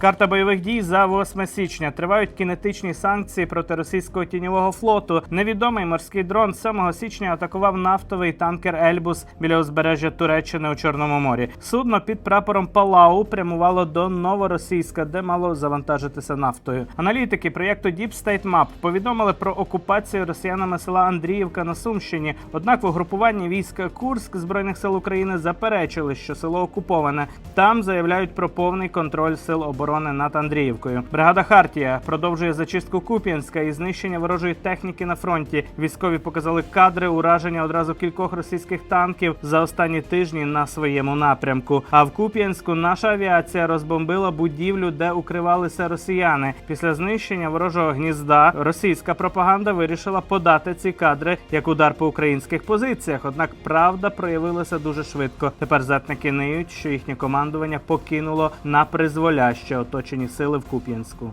Карта бойових дій за 8 січня. Тривають кінетичні санкції проти російського тіньового флоту. Невідомий морський дрон 7 січня атакував нафтовий танкер Ельбус біля узбережжя Туреччини у Чорному морі. Судно під прапором Палау прямувало до Новоросійська, де мало завантажитися нафтою. Аналітики проєкту Deep State Map повідомили про окупацію росіянами села Андріївка на Сумщині. Однак в угрупуванні війська Курськ збройних сил України заперечили, що село окуповане. Там заявляють про повний контроль сил оборони над Андріївкою. Бригада Хартія продовжує зачистку Куп'янська і знищення ворожої техніки на фронті. Військові показали кадри ураження одразу кількох російських танків за останні тижні на своєму напрямку. А в Куп'янську наша авіація розбомбила будівлю, де укривалися росіяни. Після знищення ворожого гнізда російська пропаганда вирішила подати ці кадри як удар по українських позиціях. Однак правда проявилася дуже швидко. Тепер затники ниють, що їхнє командування покинуло на призволяще оточені сили в Куп'янську.